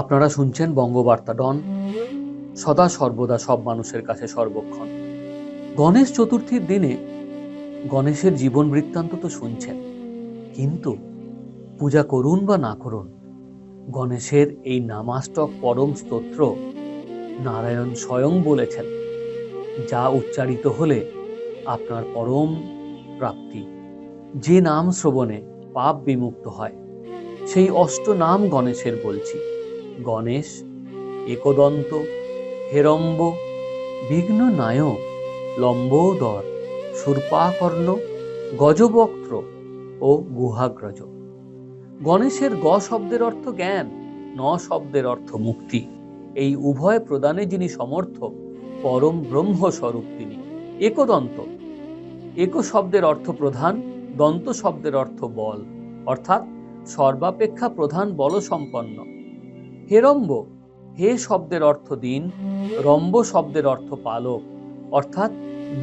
আপনারা শুনছেন বঙ্গবার্তা ডন। সদা সর্বদা সব মানুষের কাছে সর্বক্ষণ। গণেশ চতুর্থীর দিনে গণেশের জীবন বৃত্তান্ত তো শুনছেন। কিন্তু পূজা করুন বা না করুন, গণেশের এই নামাষ্টক পরম স্তোত্র নারায়ণ স্বয়ং বলেছেন, যা উচ্চারিত হলে আপনার পরম প্রাপ্তি। যে নাম শ্রবণে পাপ বিমুক্ত হয়, সেই অষ্ট নাম গণেশের বলছি। গণেশ, একদন্ত, হেরম্ব, বিঘ্ন নায়ক, লম্বোদর, সুরপাকর্ণ, গজবক্ত্র ও গুহাগ্রজ। গণেশের গ শব্দের অর্থ জ্ঞান, ন শব্দের অর্থ মুক্তি। এই উভয় প্রদানে যিনি সমর্থ পরম ব্রহ্ম স্বরূপ তিনি। একদন্ত। এক শব্দের অর্থ প্রধান, দন্ত শব্দের অর্থ বল, অর্থাৎ সর্বাপেক্ষা প্রধান বল সম্পন্ন হেরম্ব হে শব্দের অর্থ দিন, রম্ব শব্দের অর্থ পালক, অর্থাৎ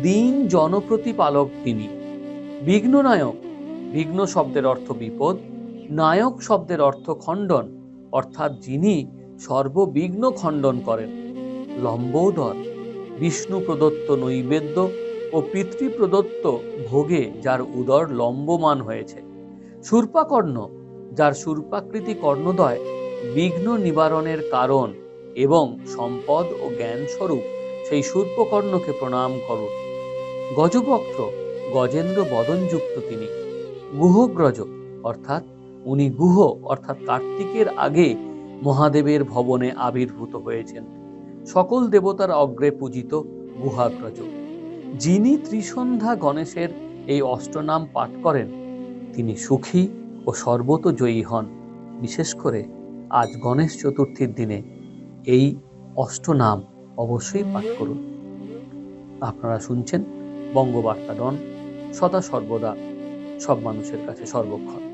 দিন জনপ্রতিপালক তিনি। বিঘ্ননায়ক, বিঘ্ন শব্দের অর্থ বিপদ, নায়ক শব্দের অর্থ খণ্ডন, অর্থাৎ যিনি সর্ববিঘ্ন খণ্ডন করেন। লম্বোদর, বিষ্ণু প্রদত্ত নৈবেদ্য ও পিতৃ প্রদত্ত ভোগে যার উদর লম্বমান হয়েছে। শূর্পাকর্ণ যার শূর্পাকৃতি কর্ণদয় বিঘ্ন নিবারণের কারণ এবং সম্পদ ও জ্ঞান স্বরূপ সেই শূর্পকর্ণকে প্রণাম করুন গজবক্ত্র গজেন্দ্র বদনযুক্ত তিনি। গুহগ্রজ, অর্থাৎ উনি গুহ, অর্থাৎ কার্তিকের আগে মহাদেবের ভবনে আবির্ভূত হয়েছেন। সকল দেবতার অগ্রে পূজিত গুহাগ্রজ। যিনি ত্রিসন্ধ্যা গণেশের এই অষ্টনাম পাঠ করেন, তিনি সুখী ও সর্বত জয়ী হন। বিশেষ করে আজ গণেশ চতুর্থীর দিনে এই অষ্টনাম অবশ্যই পাঠ করুন। আপনারা শুনছেন বঙ্গবার্তা ডন, সদা সর্বদা সব মানুষের কাছে সর্বক্ষণ।